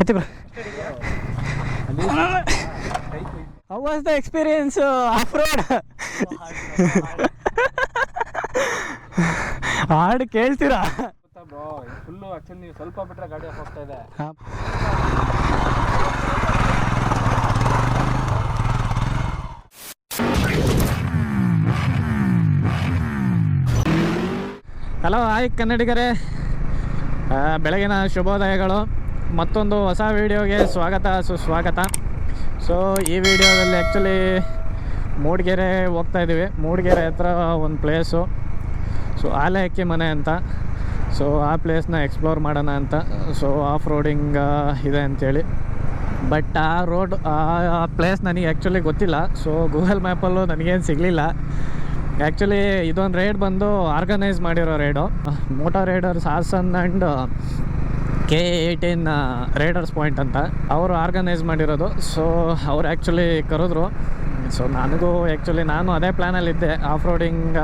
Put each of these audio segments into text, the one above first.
ಎತ್ತಿ bro how was the experience of road ಹಾಡು ಕೇಳ್ತೀರಾ ಫುಲ್ಲು ಆಕ್ಚುಲಿ ನೀವು ಸ್ವಲ್ಪ ಬಿಟ್ಟರೆ ಗಾಡಿ ಹೋಗ್ತಾ ಇದೆ. ಹಲೋ, ಹಾಯ್ ಕನ್ನಡಿಗರೇ. ಬೆಳಗಿನ ಶುಭೋದಯಗಳು. ಮತ್ತೊಂದು ಹೊಸ ವಿಡಿಯೋಗೆ ಸ್ವಾಗತ, ಸುಸ್ವಾಗತ. ಸೊ ಈ ವಿಡಿಯೋದಲ್ಲಿ ಆ್ಯಕ್ಚುಲಿ ಮೂಡಿಗೆರೆ ಹೋಗ್ತಾ ಇದ್ದೀವಿ. ಮೂಡಿಗೆರೆ ಹತ್ರ ಒಂದು ಪ್ಲೇಸು ಸೊ ಆಲಯಕ್ಕೆ ಮನೆ ಅಂತ. ಸೊ ಆ ಪ್ಲೇಸ್ನ ಎಕ್ಸ್ಪ್ಲೋರ್ ಮಾಡೋಣ ಅಂತ. ಸೊ ಆಫ್ ರೋಡಿಂಗ್ ಇದೆ ಅಂಥೇಳಿ ಬಟ್ ಆ ರೋಡ್ ಆ ಪ್ಲೇಸ್ ನನಗೆ ಆ್ಯಕ್ಚುಲಿ ಗೊತ್ತಿಲ್ಲ. ಸೊ ಗೂಗಲ್ ಮ್ಯಾಪಲ್ಲೂ ನನಗೇನು ಸಿಗಲಿಲ್ಲ. ಆ್ಯಕ್ಚುಲಿ ಇದೊಂದು ರೈಡ್ ಬಂದು ಆರ್ಗನೈಸ್ ಮಾಡಿರೋ ride motor riders Hassan and K eighteen riders point ಅಂತ. ಅವರು ಆರ್ಗನೈಸ್ ಮಾಡಿರೋದು. ಸೊ ಅವ್ರು ಆ್ಯಕ್ಚುಲಿ ಕರೆದ್ರು. ಸೊ ನನಗೂ ಆ್ಯಕ್ಚುಲಿ ನಾನು ಅದೇ ಪ್ಲ್ಯಾನಲ್ಲಿದ್ದೆ ಆಫ್ ರೋಡಿಂಗ್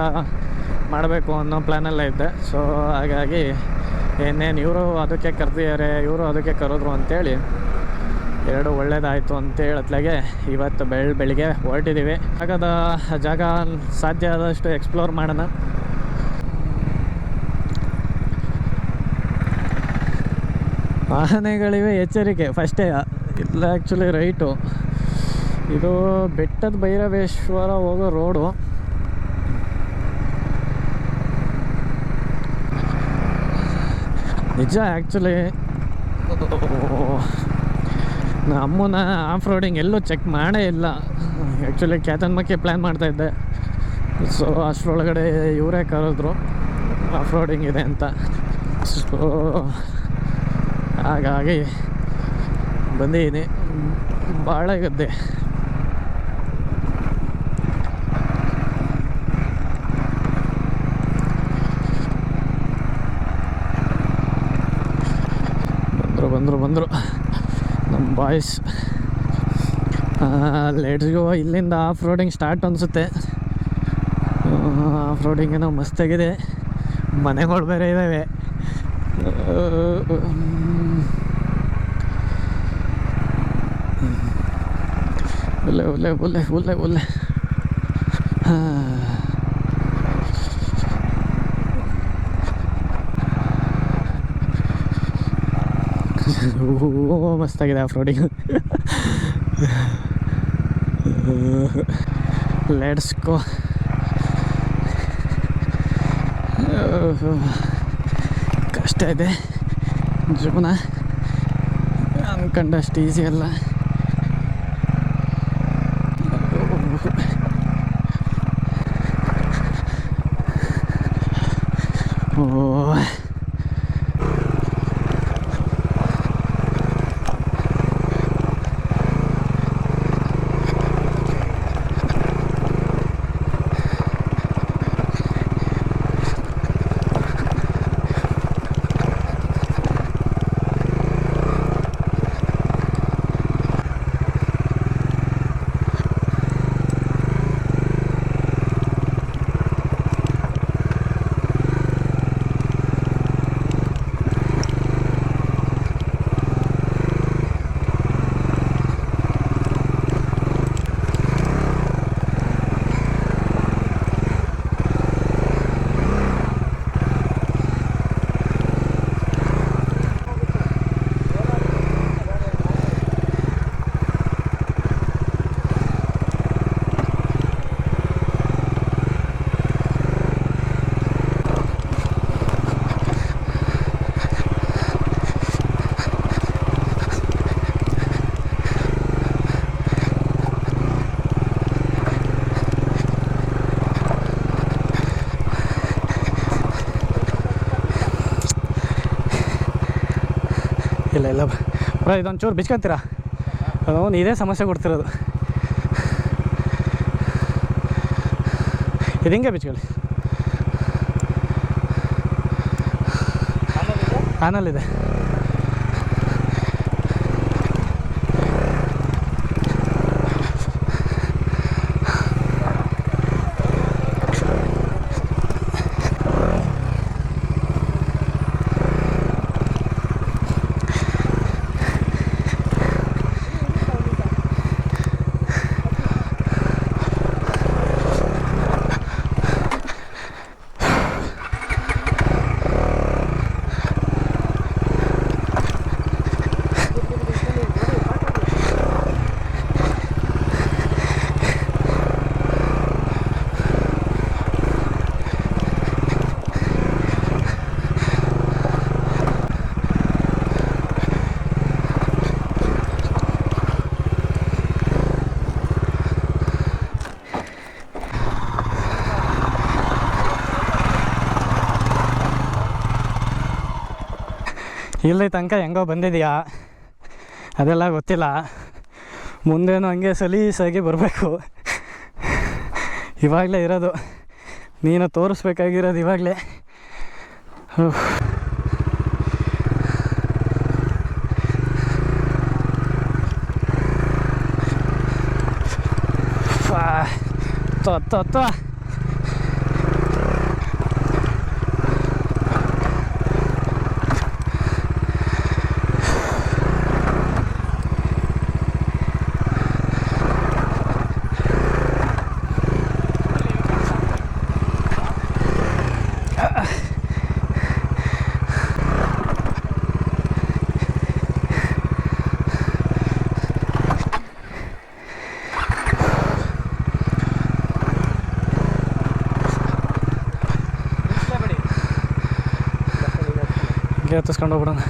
ಮಾಡಬೇಕು ಅನ್ನೋ ಪ್ಲ್ಯಾನಲ್ಲೇ ಇದ್ದೆ. ಸೊ ಹಾಗಾಗಿ ಏನೇನು ಇವರು ಅದಕ್ಕೆ ಕರೆದಿದ್ದಾರೆ ಇವರು ಅದಕ್ಕೆ ಕರೆದ್ರು ಅಂತೇಳಿ. ಎರಡು ಒಳ್ಳೇದಾಯಿತು ಅಂತ ಹೇಳತ್ಲಾಗೆ ಇವತ್ತು ಬೆಳ್, ಬೆಳಿಗ್ಗೆ ಹೊರಟಿದ್ದೀವಿ ಹಾಗಾದ ಜಾಗ ಸಾಧ್ಯ ಆದಷ್ಟು ಎಕ್ಸ್ಪ್ಲೋರ್ ಮಾಡೋಣ. ವಾಹನಗಳಿವೆ ಎಚ್ಚರಿಕೆ ಫಸ್ಟೇ ಇಲ್ಲ ಆ್ಯಕ್ಚುಲಿ ರೈಟು ಇದು ಬೆಟ್ಟದ ಭೈರವೇಶ್ವರ ಹೋಗೋ ರೋಡು ನಿಜ ಆ್ಯಕ್ಚುಲಿ ನಮ್ಮನ್ನ ಆಫ್ ರೋಡಿಂಗ್ ಎಲ್ಲೂ ಚೆಕ್ ಮಾಡೇ ಇಲ್ಲ. ಆ್ಯಕ್ಚುಲಿ ಕ್ಯಾತನ್ಮಕ್ಕೆ ಪ್ಲ್ಯಾನ್ ಮಾಡ್ತಾಯಿದ್ದೆ ಸೊ ಅಷ್ಟರೊಳಗಡೆ ಇವರೇ ಕರೆದ್ರು ಆಫ್ ರೋಡಿಂಗ್ ಇದೆ ಅಂತ. ಸೊ ಹಾಗಾಗಿ ಬಂದಿದ್ದೀನಿ. ಬಾಳೆಗದ್ದೆ ಬಂದರು ಬಂದರು ಬಂದರು. ನಮ್ಮ ಬಾಯ್ಸ್ ಲೆಟ್ಸ್ ಗೋ ಇಲ್ಲಿಂದ ಆಫ್ ರೋಡಿಂಗ್ ಸ್ಟಾರ್ಟ್ ಅನಿಸುತ್ತೆ. ಆಫ್ ರೋಡಿಂಗ್ ಏನೋ ಮಸ್ತಾಗಿದೆ ಮನೆಗಳು ಬೇರೆ ಇದ್ದಾವೆ ಒಳ್ಳೆ ಒಳ್ಳೆ ಒಳ್ಳೆ ಒಳ್ಳೆ ಒಳ್ಳೆ ಓ ಮಸ್ತಾಗಿದೆ ಆಫ್ ರೋಡಿಂಗ್ ಲೆಟ್ಸ್ ಗೋ ಕಷ್ಟ ಇದೆ. ಜೀವನ. ನಾನು ಈಸಿ ಅಲ್ಲ. ಓ. ಇಲ್ಲ. ಬ್ರ ಇದೊಂದು ಚೂರು ಬಿಚ್ಕೊಂತೀರಾ ಅವನು ಇದೇ ಸಮಸ್ಯೆ ಕೊಡ್ತಿರೋದು. ಇದು ಹಿಂಗೆ ಬಿಚ್ಕೊಳ್ಳಿ. ಆನಲ್ಲಿದೆ ಇಲ್ಲಿ ತನಕ ಹೆಂಗೋ ಬಂದಿದೆಯಾ? ಅದೆಲ್ಲ ಗೊತ್ತಿಲ್ಲ. ಮುಂದೇನು ಹಂಗೆ ಸಲೀಸಾಗಿ ಬರಬೇಕು. ಇವಾಗಲೇ ಇರೋದು. ನೀನು ತೋರಿಸ್ಬೇಕಾಗಿರೋದು ಇವಾಗಲೇ. ತೊ ತೊ. ಹಿಂಗೆ ಹತ್ತಿಸ್ಕೊಂಡು ಹೋಗ್ಬಿಡೋಣ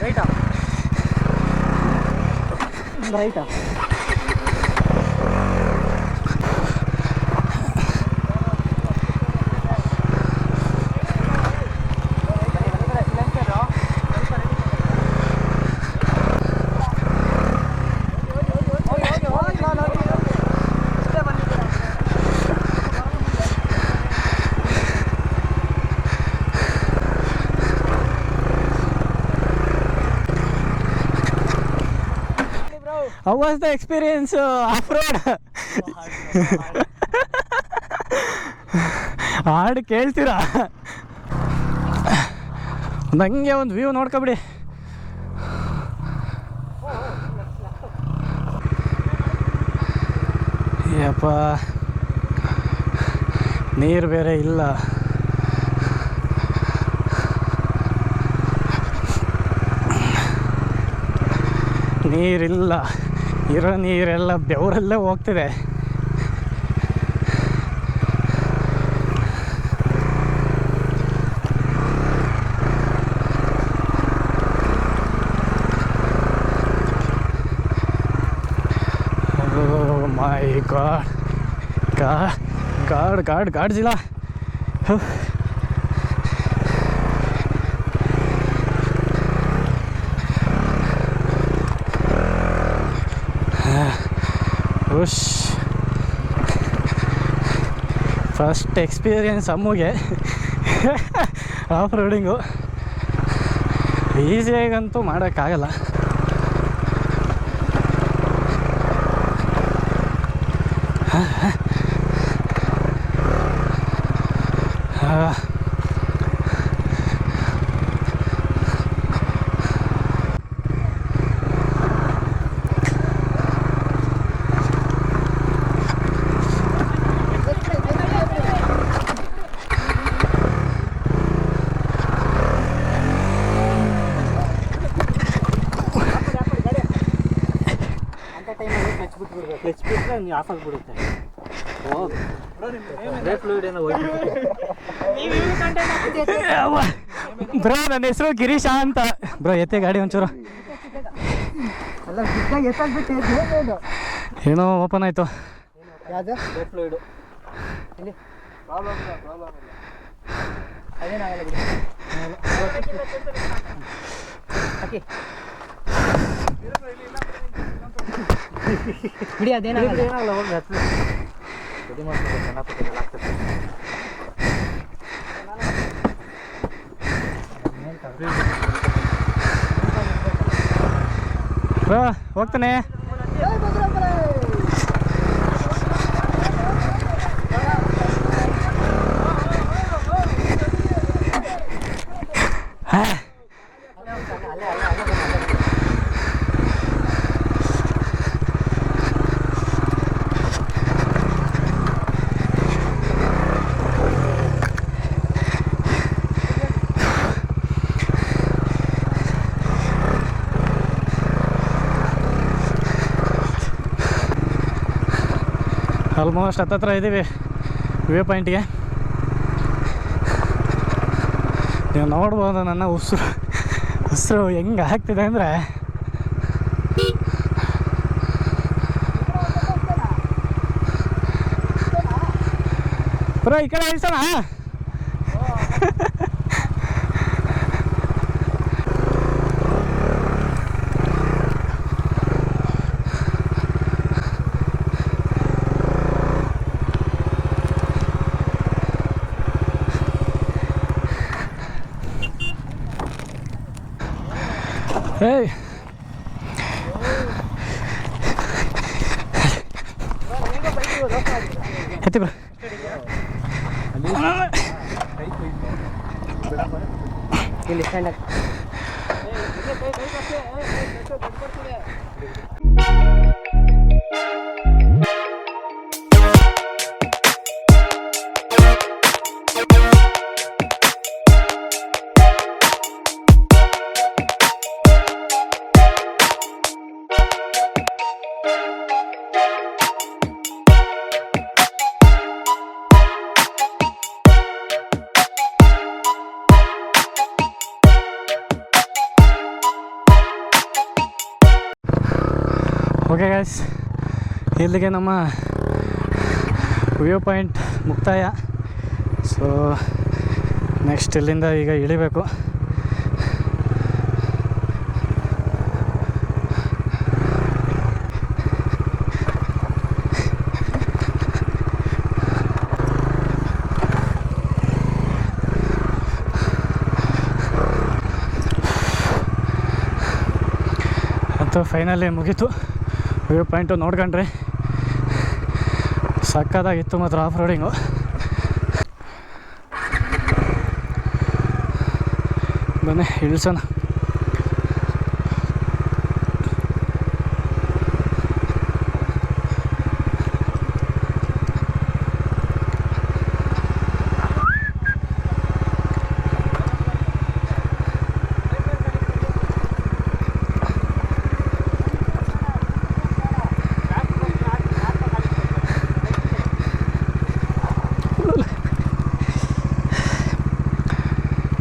ರೈಟಾ ರೈಟಾ How was the experience of off-road? ಹಾಡು ಕೇಳ್ತೀರಾ? ನಂಗೆ ಒಂದು ವ್ಯೂ ನೋಡ್ಕೊಬಿಡಿ. ಯಪ್ಪ. ನೀರು ಬೇರೆ ಇಲ್ಲ. ನೀರಿಲ್ಲ. ಇರೋ ನೀರೆಲ್ಲ ಬೆವರಲ್ಲೇ ಹೋಗ್ತಿದೆ. God. God god god god ಜಿಲ್ಲ ಉಶ್ ಫಸ್ಟ್ ಎಕ್ಸ್ಪೀರಿಯನ್ಸ್ ಅಮ್ಮಗೆ. ಆಫ್ ರೋಡಿಂಗು ಈಸಿಯಾಗಂತೂ ಮಾಡೋಕ್ಕಾಗಲ್ಲ. ಆ. ಬ್ರೋ ನನ್ನ ಹೆಸರು ಗಿರೀಶ ಅಂತ. ಬ್ರೋ ಎತ್ತೆ ಗಾಡಿ ಒಂಚೂರು. ಏನೋ ಓಪನ್ ಆಯ್ತು. ಯಾವ್ದು ಬ್ರೇಕ್ ಫ್ಲೂಯಿಡು ಇಲ್ಲಿ ಪ್ರಾಬ್ಲಮ್ ಇಲ್ಲ ಪ್ರಾಬ್ಲಮ್ ಇಲ್ಲ ಅದೇನಾಗಲ್ಲ ಬಿಡಿ ಅದೇನಾಗಲ್ಲ. ಏನಾಗಲ್ಲ ಹೋಗಿ ಹತ್ತು. ರೆಡಿ ಮಾಡ್ಬೇಕು ಚೆನ್ನಾಗಿ ಆಗ್ತದೆ. ಹೋಗ್ತಾನೆ. ಆಲ್ಮೋಸ್ಟ್ ಹತ್ತತ್ರ ಇದ್ದೀವಿ. ವ್ಯೂ ಪಾಯಿಂಟ್ಗೆ ನೀವು ನೋಡ್ಬೋದು ನನ್ನ ಉಸಿರು. ಉಸಿರು ಹೆಂಗೆ ಆಗ್ತಿದೆ ಅಂದರೆ. ಪುರ ಈ ಕಡೆ ಇಳ್ಸೋಣ ಎತ್ತಿ ಬ್ರೋ ಇಲ್ಲಿ ಸ್ಟ್ಯಾಂಡ್ ಗೈಸ್ ಇಲ್ಲಿಗೆ ನಮ್ಮ ವ್ಯೂ ಪಾಯಿಂಟ್ ಮುಕ್ತಾಯ. ಸೊ ನೆಕ್ಸ್ಟ್ ಇಲ್ಲಿಂದ ಈಗ ಇಳಿಬೇಕು. ಮತ್ತು ಫೈನಲಿ ಮುಗೀತು. ವ್ಯೂ ಪಾಯಿಂಟು ನೋಡ್ಕೊಂಡ್ರೆ ಸಕ್ಕತ್ತಾಗಿತ್ತು ಮಾತ್ರ ಆಫ್ ರೋಡಿಂಗು ಬನ್ನಿ ಇಳಿಸೋಣ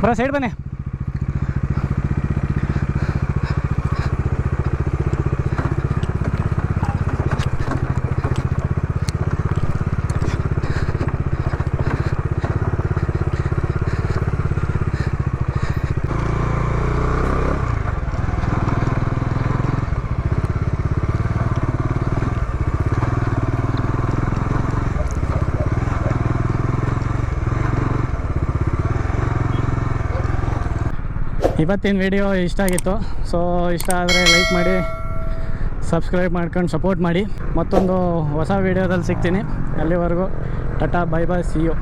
ಬರ ಸೈಡ್ ಬನ್ನಿ. ಇವತ್ತಿನ ವಿಡಿಯೋ ಇಷ್ಟ ಆಗಿತ್ತು. ಸೊ ಇಷ್ಟ ಆದರೆ ಲೈಕ್ ಮಾಡಿ ಸಬ್ಸ್ಕ್ರೈಬ್ ಮಾಡ್ಕೊಂಡು ಸಪೋರ್ಟ್ ಮಾಡಿ. ಮತ್ತೊಂದು ಹೊಸ ವಿಡಿಯೋದಲ್ಲಿ ಸಿಗ್ತೀನಿ. ಅಲ್ಲಿವರೆಗೂ tata bye bye see you